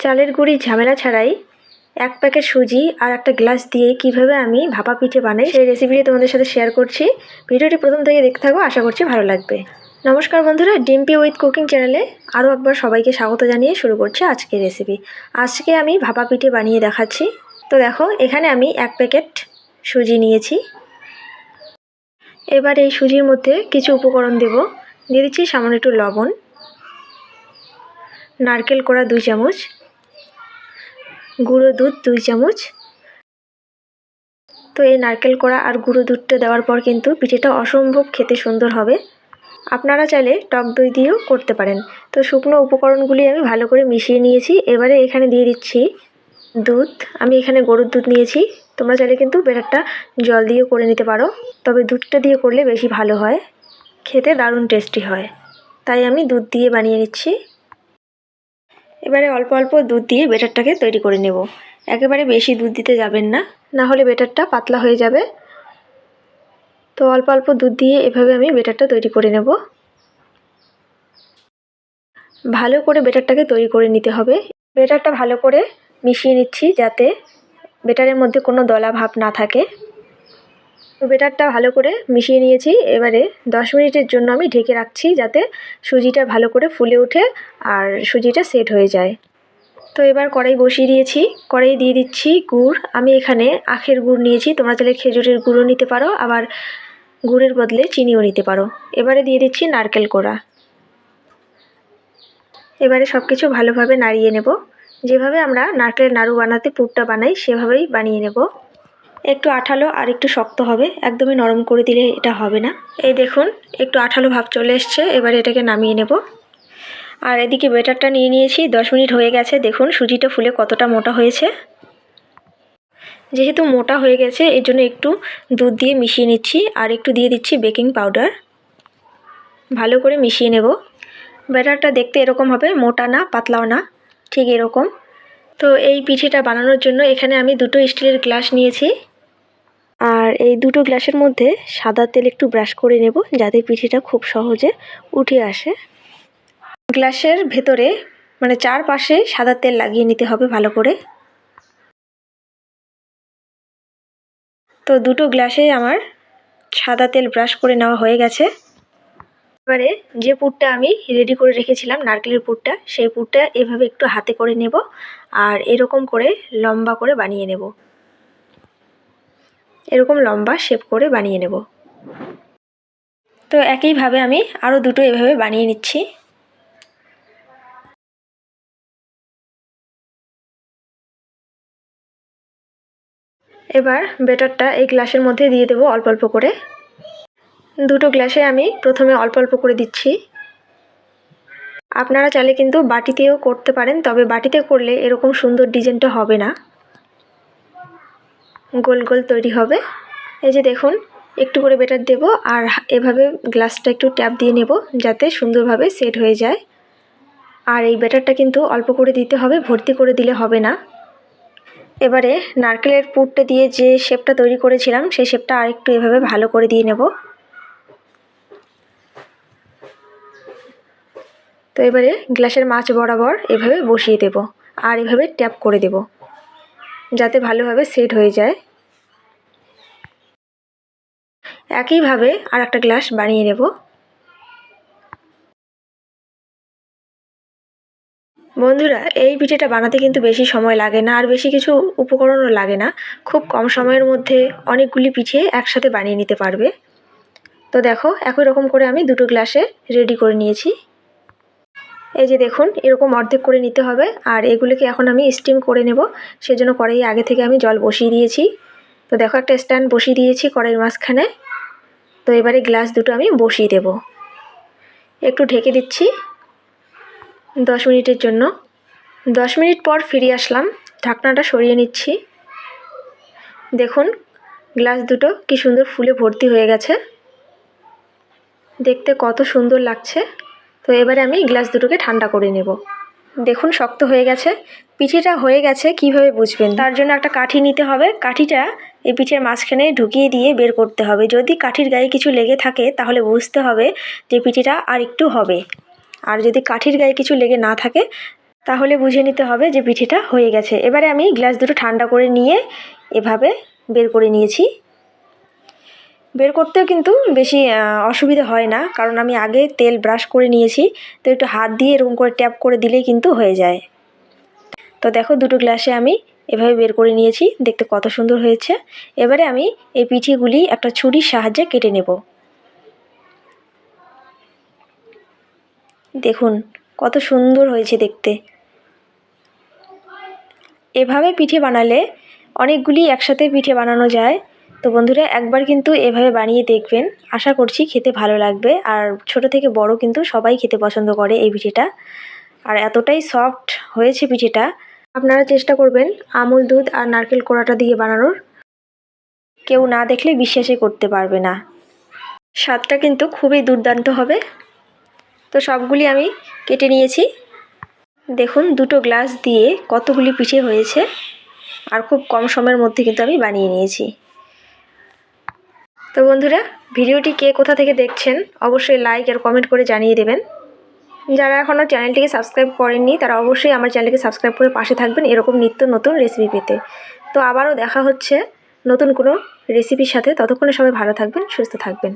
চালের গুঁড়ির ঝামেলা ছাড়াই এক প্যাকেট সুজি আর একটা গ্লাস দিয়ে কীভাবে আমি ভাপা পিঠে বানাই সেই রেসিপিটি তোমাদের সাথে শেয়ার করছি। ভিডিওটি প্রথম থেকে দেখতে থাকো, আশা করছি ভালো লাগবে। নমস্কার বন্ধুরা, ডিম্পি উইথ কুকিং চ্যানেলে আরও একবার সবাইকে স্বাগত জানিয়ে শুরু করছি আজকের রেসিপি আজকে আমি ভাপা পিঠে বানিয়ে দেখাচ্ছি। তো দেখো, এখানে আমি এক প্যাকেট সুজি নিয়েছি। এবার এই সুজির মধ্যে কিছু উপকরণ দেব। দিয়ে দিচ্ছি সামান্য একটু লবণ, নারকেল কোড়া দুই চামচ গুঁড়ো দুধ দুই চামচ। তো এই নারকেল কোড়া আর গুঁড়ো দুধটা দেওয়ার পর কিন্তু পিঠেটা অসম্ভব খেতে সুন্দর হবে। আপনারা চাইলে টক দই দিয়েও করতে পারেন। তো শুকনো উপকরণগুলি আমি ভালো করে মিশিয়ে নিয়েছি। এবারে এখানে দিয়ে দিচ্ছি দুধ। আমি এখানে গরুর দুধ নিয়েছি। তোমরা চাইলে কিন্তু বেটারটা জল দিয়েও করে নিতে পারো। তবে দুধটা দিয়ে করলে বেশি ভালো হয়। খেতে দারুণ টেস্টি হয়। তাই আমি দুধ দিয়ে বানিয়ে নিচ্ছি। এবারে অল্প অল্প দুধ দিয়ে বেটারটাকে তৈরি করে নেব। একেবারে বেশি দুধ দিতে যাবেন না না হলে বেটারটা পাতলা হয়ে যাবে। তো অল্প অল্প দুধ দিয়ে এভাবে আমি বেটারটা তৈরি করে নেব। ভালো করে বেটারটাকে তৈরি করে নিতে হবে। বেটারটা ভালো করে মিশিয়ে নিচ্ছি যাতে বেটারের মধ্যে কোনো দলা ভাব না থাকে। তো বেটারটা ভালো করে মিশিয়ে নিয়েছি। এবারে দশ মিনিটের জন্য আমি ঢেকে রাখছি যাতে সুজিটা ভালো করে ফুলে ওঠে আর সুজিটা সেট হয়ে যায়। তো এবার কড়াই বসিয়ে দিয়েছি। কড়াই দিয়ে দিচ্ছি গুড়। আমি এখানে আখের গুড় নিয়েছি। তোমরা চাইলে খেজুরের গুঁড়ও নিতে পারো, আবার গুড়ের বদলে চিনিও নিতে পারো। এবারে দিয়ে দিচ্ছি নারকেল কোড়া। এবারে সব কিছু ভালোভাবে নাড়িয়ে নেব। যেভাবে আমরা নারকেলের নাড়ু বানাতে পুরটা বানাই, সেভাবেই বানিয়ে নেব। একটু আঠালো আর একটু শক্ত হবে। একদমই নরম করে দিলে এটা হবে না। এই দেখুন, একটু আঠালো ভাব চলে এসছে, এবারে এটাকে নামিয়ে নেব। আর এদিকে বেটারটা নিয়ে নিয়েছি, দশ মিনিট হয়ে গেছে। দেখুন, সুজিটা ফুলে কতটা মোটা হয়েছে। যেহেতু মোটা হয়ে গেছে, এর জন্য একটু দুধ দিয়ে মিশিয়ে নিচ্ছি আর একটু দিয়ে দিচ্ছি বেকিং পাউডার। ভালো করে মিশিয়ে নেব। ব্যাটারটা দেখতে এরকম হবে, মোটা না, পাতলাও না, ঠিক এরকম। তো এই পিঠেটা বানানোর জন্য এখানে আমি দুটো স্টিলের গ্লাস নিয়েছি। আর এই দুটো গ্লাসের মধ্যে সাদা তেল একটু ব্রাশ করে নেব যাতে পিঠেটা খুব সহজে উঠে আসে। গ্লাসের ভেতরে মানে চারপাশে সাদা তেল লাগিয়ে নিতে হবে ভালো করে। তো দুটো গ্লাসে আমার সাদা তেল ব্রাশ করে নেওয়া হয়ে গেছে। এবারে যে পুরটা আমি রেডি করে রেখেছিলাম, নারকেলের পুরটা, সেই পুরটা এভাবে একটু হাতে করে নেব আর এরকম করে লম্বা করে বানিয়ে নেব। এরকম লম্বা শেপ করে বানিয়ে নেব। তো একইভাবে আমি আরও দুটো এভাবে বানিয়ে নিচ্ছি। এবার বেটারটা এই গ্লাসের মধ্যে দিয়ে দেবো অল্প অল্প করে। দুটো গ্লাসে আমি প্রথমে অল্প অল্প করে দিচ্ছি। আপনারা চাইলে কিন্তু বাটিতেও করতে পারেন, তবে বাটিতে করলে এরকম সুন্দর ডিজাইনটা হবে না। গোল গোল তৈরি হবে। এই যে দেখুন, একটু করে বেটার দেব আর এভাবে গ্লাসটা একটু ট্যাপ দিয়ে নেব যাতে সুন্দরভাবে সেট হয়ে যায়। আর এই ব্যাটারটা কিন্তু অল্প করে দিতে হবে, ভর্তি করে দিলে হবে না। এবারে নারকেলের পুরটা দিয়ে যে শেপটা তৈরি করেছিলাম, সেই শেপটা আরেকটু এভাবে ভালো করে দিয়ে নেব। তো এবারে গ্লাসের মাছ বরাবর এভাবে বসিয়ে দেব আর এভাবে ট্যাপ করে দেব। যাতে ভালোভাবে সেট হয়ে যায়। একইভাবে আর একটা গ্লাস বানিয়ে নেব। বন্ধুরা, এই পিঠেটা বানাতে কিন্তু বেশি সময় লাগে না, আর বেশি কিছু উপকরণও লাগে না। খুব কম সময়ের মধ্যে অনেকগুলি পিঠে একসাথে বানিয়ে নিতে পারবে। তো দেখো, একই রকম করে আমি দুটো গ্লাসে রেডি করে নিয়েছি। এই যে দেখুন, এরকম অর্ধেক করে নিতে হবে। আর এগুলোকে এখন আমি স্টিম করে নেব। সেজন্য কড়াই আগে থেকে আমি জল বসিয়ে দিয়েছি। তো দেখো, একটা স্ট্যান্ড বসিয়ে দিয়েছি কড়াইয়ের মাঝখানে। তো এবারে গ্লাস দুটো আমি বসিয়ে দেব। একটু ঢেকে দিচ্ছি দশ মিনিটের জন্য। দশ মিনিট পর ফিরে আসলাম। ঢাকনাটা সরিয়ে নিচ্ছি। দেখুন গ্লাস দুটো কি সুন্দর ফুলে ভর্তি হয়ে গেছে। দেখতে কত সুন্দর লাগছে। তো এবারে আমি গ্লাস দুটোকে ঠান্ডা করে নেব। দেখুন, শক্ত হয়ে গেছে। পিঠেটা হয়ে গেছে, কীভাবে বুঝবেন? তার জন্য একটা কাঠি নিতে হবে। কাঠিটা এই পিঠের মাঝখানে ঢুকিয়ে দিয়ে বের করতে হবে। যদি কাঠির গায়ে কিছু লেগে থাকে, তাহলে বুঝতে হবে যে পিঠেটা আর একটু হবে। আর যদি কাঠির গায়ে কিছু লেগে না থাকে, তাহলে বুঝে নিতে হবে যে পিঠেটা হয়ে গেছে। এবারে আমি গ্লাস দুটো ঠান্ডা করে নিয়ে এভাবে বের করে নিয়েছি। বের করতেও কিন্তু বেশি অসুবিধা হয় না। কারণ আমি আগে তেল ব্রাশ করে নিয়েছি, তো একটু হাত দিয়ে এরকম করে ট্যাপ করে দিলেই কিন্তু হয়ে যায়। তো দেখো, দুটো গ্লাসে আমি এভাবে বের করে নিয়েছি, দেখতে কত সুন্দর হয়েছে। এবারে আমি এই পিঠেগুলি একটা ছুরির সাহায্যে কেটে নেব। দেখুন, কত সুন্দর হয়েছে দেখতে। এভাবে পিঠে বানালে অনেকগুলি একসাথে পিঠে বানানো যায়। তো বন্ধুরা, একবার কিন্তু এভাবে বানিয়ে দেখবেন। আশা করছি খেতে ভালো লাগবে। আর ছোট থেকে বড় কিন্তু সবাই খেতে পছন্দ করে এই পিঠেটা। আর এতটাই সফট হয়েছে পিঠেটা। আপনারা চেষ্টা করবেন আমুল দুধ আর নারকেল কোড়াটা দিয়ে বানানোর। কেউ না দেখলে বিশ্বাসই করতে পারবে না। স্বাদটা কিন্তু খুবই দুর্দান্ত হবে। তো সবগুলি আমি কেটে নিয়েছি। দেখুন, দুটো গ্লাস দিয়ে কতগুলি পিঠে হয়েছে। আর খুব কম সময়ের মধ্যে কিন্তু আমি বানিয়ে নিয়েছি। তো বন্ধুরা, ভিডিওটি কে কোথা থেকে দেখছেন, অবশ্যই লাইক আর কমেন্ট করে জানিয়ে দেবেন। যারা এখনও চ্যানেলটিকে সাবস্ক্রাইব করেননি, তারা অবশ্যই আমার চ্যানেলকে সাবস্ক্রাইব করে পাশে থাকবেন এরকম নিত্য নতুন রেসিপি পেতে। তো আবারও দেখা হচ্ছে নতুন কোনো রেসিপির সাথে। ততক্ষণে সবাই ভালো থাকবেন, সুস্থ থাকবেন।